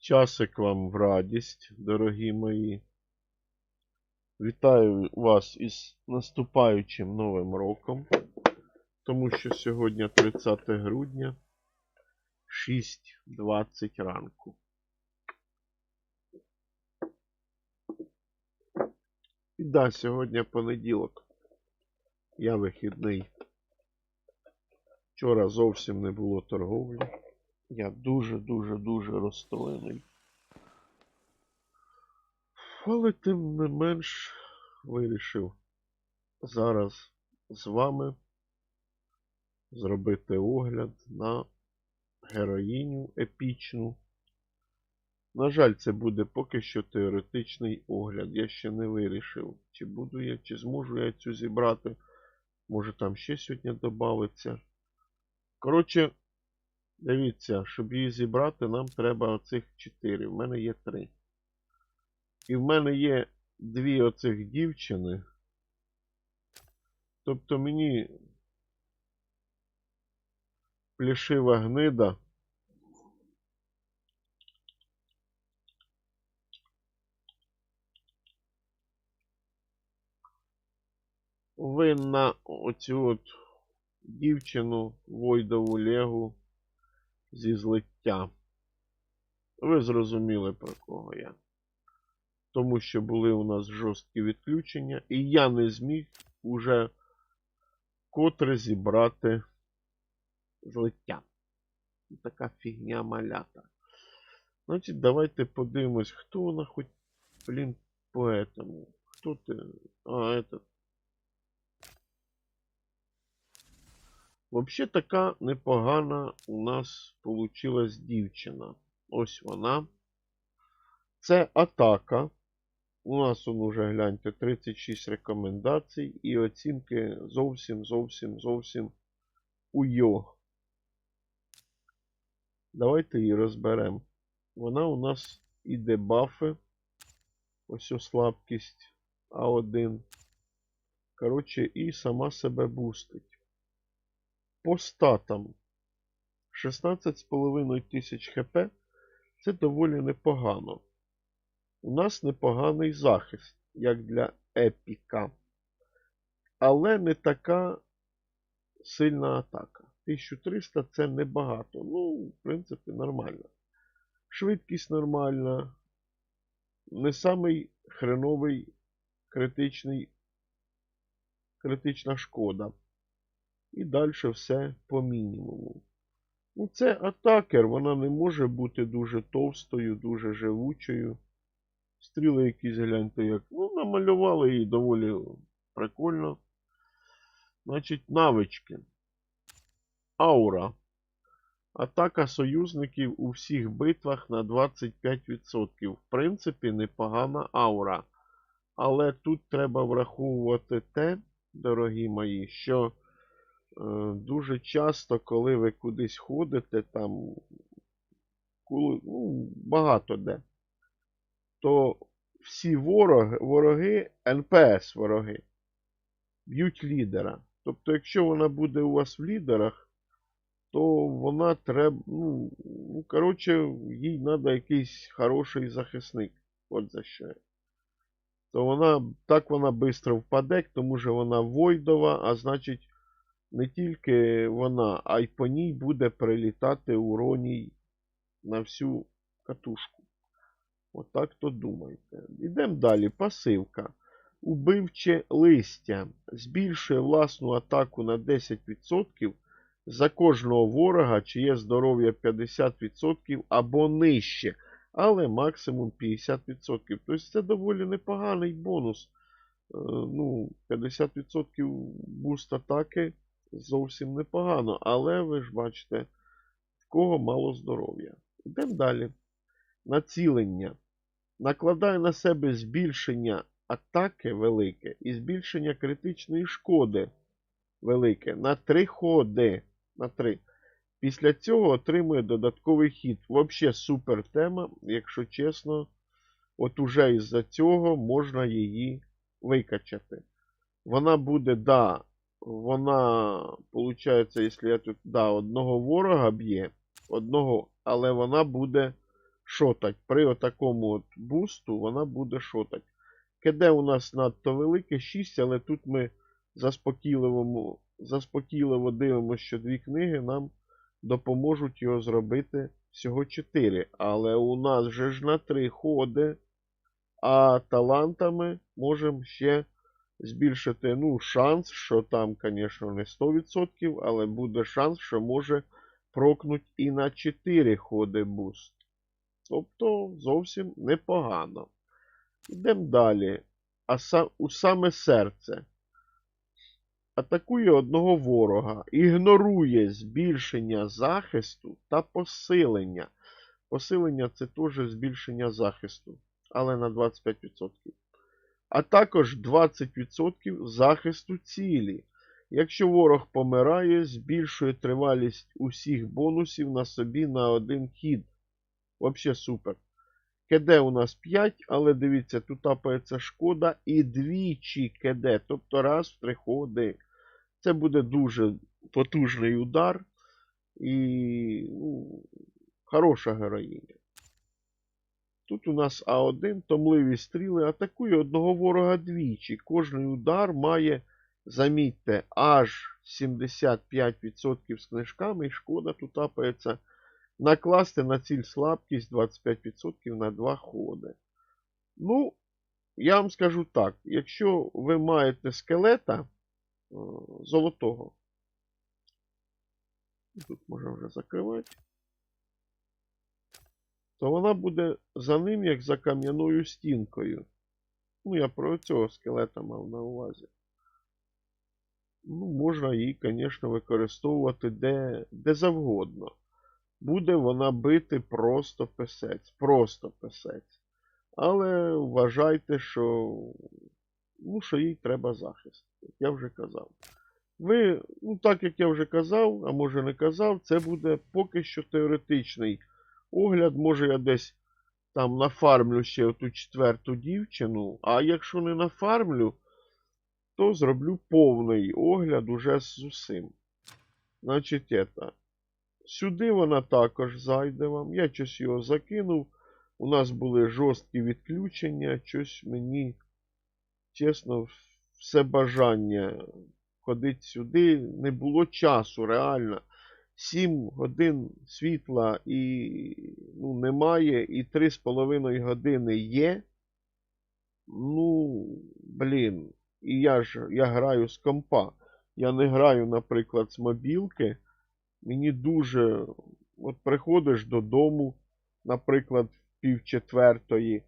Часик вам в радість, дорогі мої. Вітаю вас із наступаючим Новим роком, тому що сьогодні 30 грудня 6.20 ранку. І да, сьогодні понеділок. Я вихідний. Вчора зовсім не було торговлі. Я дуже-дуже-дуже розстроєний. Але тим не менш вирішив зараз з вами зробити огляд на героїню епічну. На жаль, це буде поки що теоретичний огляд. Я ще не вирішив, чи буду я, чи зможу я цю зібрати. Може там ще сьогодні додається. Коротше, дивіться, щоб її зібрати, нам треба оцих 4. В мене є 3. І в мене є дві оцих дівчини. Тобто мені плішива гнида. Винна оцю от дівчину Войдову Легу зі злиття. Ви зрозуміли про кого я. Тому що були у нас жорсткі відключення, і я не зміг уже котре зібрати злиття. Така фігня малята. Значить, давайте подивимось, хто вона хоч, блін, по этому. Хто ти? А, этот. Вообще така непогана у нас получилась дівчина. Ось вона. Це атака. У нас он уже гляньте 36 рекомендацій і оцінки зовсім, зовсім, зовсім уйо. Давайте її розберемо. Вона у нас і дебафи. Ось слабкість А1. Коротше, і сама себе бустить. По статам 16,5 тисяч хп. Це доволі непогано. У нас непоганий захист, як для епіка. Але не така сильна атака. 1300 це небагато. Ну, в принципі, нормально. Швидкість нормальна. Не самий хреновий критичний, критична шкода. І далі все по мінімуму. Ну, це атакер, вона не може бути дуже товстою, дуже живучою. Стріли якісь гляньте як. Ну, намалювали її доволі прикольно. Значить, навички. Аура. Атака союзників у всіх битвах на 25%. В принципі, непогана аура. Але тут треба враховувати те, дорогі мої, що дуже часто, коли ви кудись ходите, там ну, багато де, то всі вороги, вороги, НПС вороги, б'ють лідера. Тобто, якщо вона буде у вас в лідерах, то вона треба, ну, ну коротше, їй треба якийсь хороший захисник. От за що. То вона, так вона швидко впаде, тому що вона Войдова, а значить, не тільки вона, а й по ній буде прилітати уроній на всю катушку. Отак то думайте. Йдемо далі. Пасивка. Убивче листя. Збільшує власну атаку на 10% за кожного ворога, чиє здоров'я 50% або нижче, але максимум 50%. Тобто це доволі непоганий бонус. Е, Ну, 50% буст атаки зовсім непогано, але ви ж бачите, в кого мало здоров'я. Йдемо далі. Націлення. Накладає на себе збільшення атаки велике і збільшення критичної шкоди велике на 3 ходи. На 3. Після цього отримує додатковий хід. Взагалі супер тема, якщо чесно, от уже із-за цього можна її викачати. Вона буде, да, вона, виходить, якщо я тут да, одного ворога б'є, одного, але вона буде шотать. При отакому от бусту вона буде шотать. КД у нас надто велике 6, але тут ми заспокійливо, заспокійливо дивимося, що дві книги нам допоможуть його зробити всього 4. Але у нас же ж на 3 ходи, а талантами можемо ще збільшити ну, шанс, що там, звісно, не 100%, але буде шанс, що може прокнуть і на 4 ходи буст. Тобто зовсім непогано. Йдемо далі. А са, у саме серце. Атакує одного ворога. Ігнорує збільшення захисту та посилення. Посилення це теж збільшення захисту, але на 25%. А також 20% захисту цілі. Якщо ворог помирає, збільшує тривалість усіх бонусів на собі на один хід. Взагалі супер. КД у нас 5, але дивіться, тут тапається шкода і двічі КД, тобто раз в три ходи. Це буде дуже потужний удар і ну, хороша героїня. Тут у нас А1, томливі стріли, атакує одного ворога двічі. Кожний удар має, замітьте, аж 75% з книжками, і шкода тут тапається накласти на ціль слабкість 25% на 2 ходи. Ну, я вам скажу так: якщо ви маєте скелета е, золотого, тут можна вже закривати, то вона буде за ним, як за кам'яною стінкою. Ну, я про цього скелета мав на увазі. Ну, можна її, звісно, використовувати де, де завгодно буде вона бити просто писець. Просто писець. Але вважайте, що ну, що їй треба захист. Як я вже казав. Ви, ну так як я вже казав, а може не казав, це буде поки що теоретичний огляд. Може я десь там нафармлю ще ту четверту дівчину, а якщо не нафармлю, то зроблю повний огляд уже з усім. Значить, это. Сюди вона також зайде вам. Я щось його закинув. У нас були жорсткі відключення. Щось мені, чесно, все бажання ходити сюди. Не було часу, реально. 7 годин світла і ну, немає, і 3,5 години є. Ну, блін. І я ж я граю з компа. Я не граю, наприклад, з мобілки. Мені дуже. От приходиш додому, наприклад, в пів четвертої,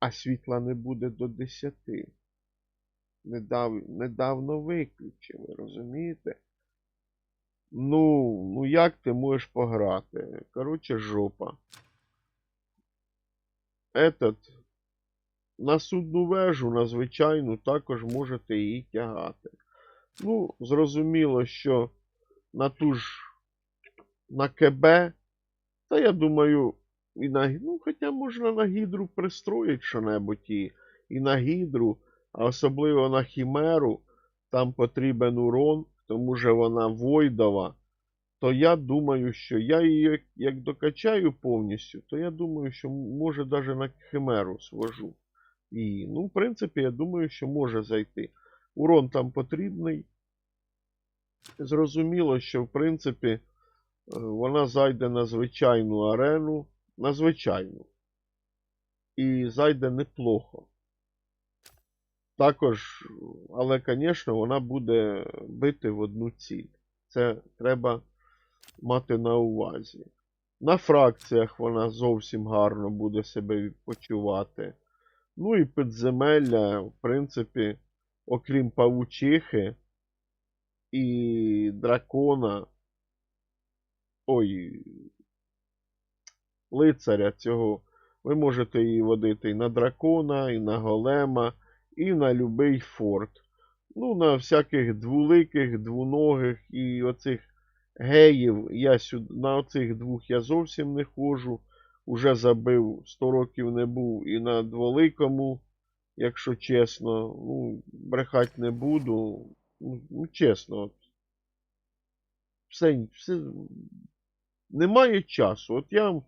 а світла не буде до десяти. Недав... Недавно виключили, розумієте? Ну, ну як ти можеш пограти? Коротше, жопа. Этот. На судну вежу, на звичайну, також можете її тягати. Ну, зрозуміло, що на ту ж на КБ. Та я думаю, і на ну, хоча можна на гідру пристроїти що-небудь і, і на гідру, а особливо на хімеру, там потрібен урон, тому що вона войдова. То я думаю, що я її як докачаю повністю, то я думаю, що може навіть на химеру свожу. І, ну, в принципі, я думаю, що може зайти. Урон там потрібний зрозуміло, що в принципі е, вона зайде на звичайну арену, на звичайну. І зайде неплохо. Також, але, звісно, вона буде бити в одну ціль. Це треба мати на увазі. На фракціях вона зовсім гарно буде себе відпочивати. Ну і підземелля, в принципі, окрім павучихи, і дракона. Ой. Лицаря цього. Ви можете її водити і на дракона, і на голема, і на любий форт. Ну, на всяких двуликих, двуногих і оцих геїв. Я сюди, На оцих двох я зовсім не ходжу. Уже забив 100 років не був і на дволикому, якщо чесно, ну, брехати не буду. Ну, ну, чесно. Все, все. Немає часу. От я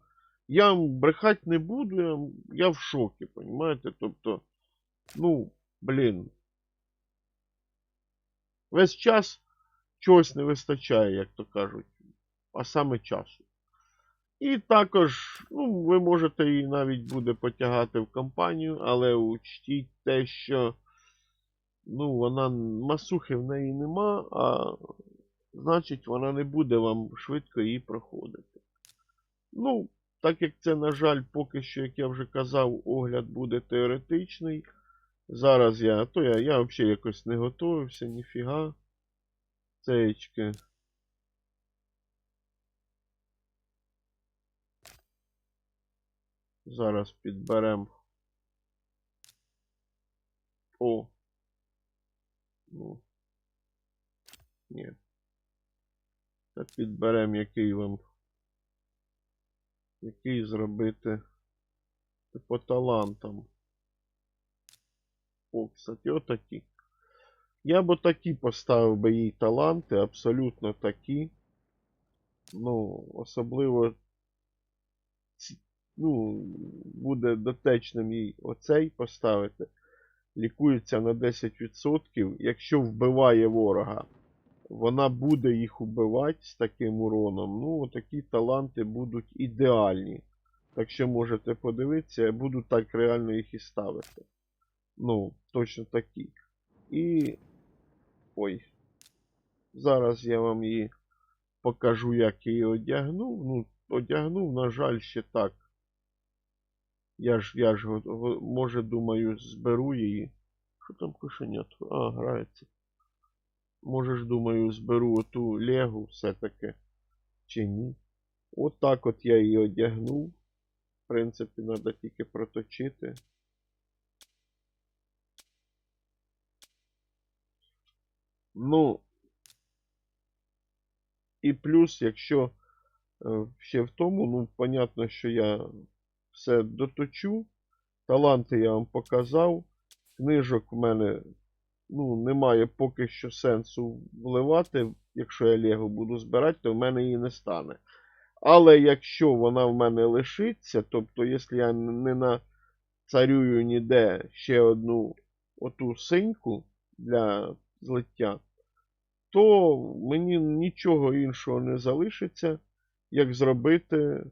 я брехати не буду, я, я в шокі, понімаєте? Тобто, ну, блін. Весь час чогось не вистачає, як то кажуть, а саме часу. І також, ну, ви можете її навіть буде потягати в компанію, але учтіть те, що ну, вона масухи в неї нема, а значить вона не буде вам швидко її проходити. Ну, так як це, на жаль, поки що, як я вже казав, огляд буде теоретичний. Зараз я, то я, я взагалі якось не готувався, ніфіга. Цеєчки. Зараз підберем. О. Ну. Ні. Так підберем, який вам. Який зробити по талантам. О, кстати, отакі. Я б отакі поставив би їй таланти, абсолютно такі. Ну, особливо ну, буде дотечним їй оцей поставити. Лікується на 10%. Якщо вбиває ворога, вона буде їх убивати з таким уроном. Ну, такі таланти будуть ідеальні. Так що можете подивитися, я буду так реально їх і ставити. Ну, точно такі. І. Ой. Зараз я вам її покажу, як я її одягнув. Ну, одягнув, на жаль, ще так. Я ж, я ж, може, думаю, зберу її. Що там кошенят? А, грається. Може ж, думаю, зберу оту легу все-таки. Чи ні. От так от я її одягнув. В принципі, треба тільки проточити. Ну. І плюс, якщо е, ще в тому, ну, понятно, що я все доточу. Таланти я вам показав. Книжок в мене ну, немає поки що сенсу вливати. Якщо я Лего буду збирати, то в мене її не стане. Але якщо вона в мене лишиться, тобто, якщо я не нацарюю ніде ще одну оту синьку для злиття, то мені нічого іншого не залишиться, як зробити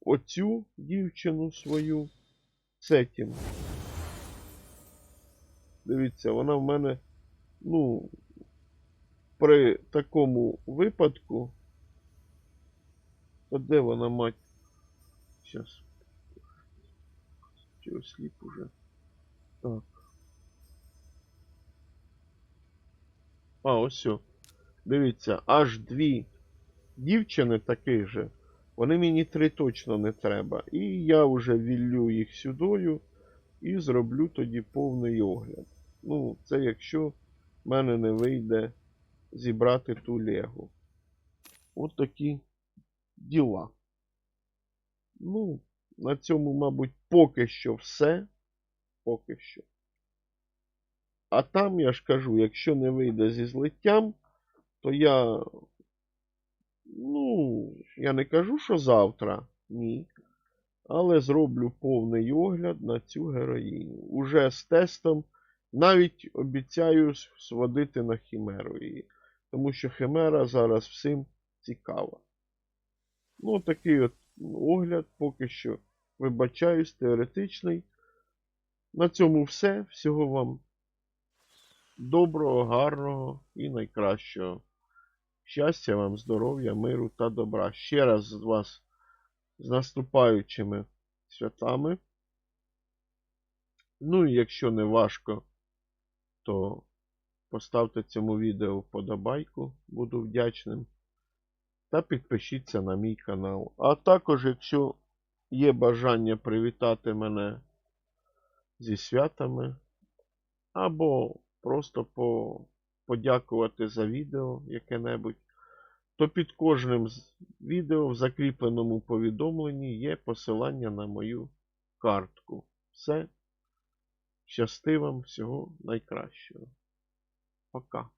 оцю дівчину свою цетім. Дивіться, вона в мене, ну, при такому випадку. Та де вона, мать? Щас. Чи осліп уже? Так. А, ось. о. Дивіться, аж дві дівчини таких же. Вони мені три точно не треба. І я вже віллю їх сюдою і зроблю тоді повний огляд. Ну, це якщо в мене не вийде зібрати ту легу. От такі діла. Ну, на цьому, мабуть, поки що все. Поки що. А там, я ж кажу, якщо не вийде зі злиттям, то я. Ну, я не кажу, що завтра. Ні. Але зроблю повний огляд на цю героїню. Уже з тестом. Навіть обіцяю сводити на хімеру її. Тому що химера зараз всім цікава. Ну, такий от огляд поки що. Вибачаюсь, теоретичний. На цьому все. Всього вам доброго, гарного і найкращого. Щастя вам, здоров'я, миру та добра. Ще раз з вас з наступаючими святами. Ну і якщо не важко, то поставте цьому відео вподобайку, буду вдячним. Та підпишіться на мій канал. А також, якщо є бажання привітати мене зі святами, або просто по, подякувати за відео яке-небудь, то під кожним з відео в закріпленому повідомленні є посилання на мою картку. Все. Щасти вам всього найкращого. Пока.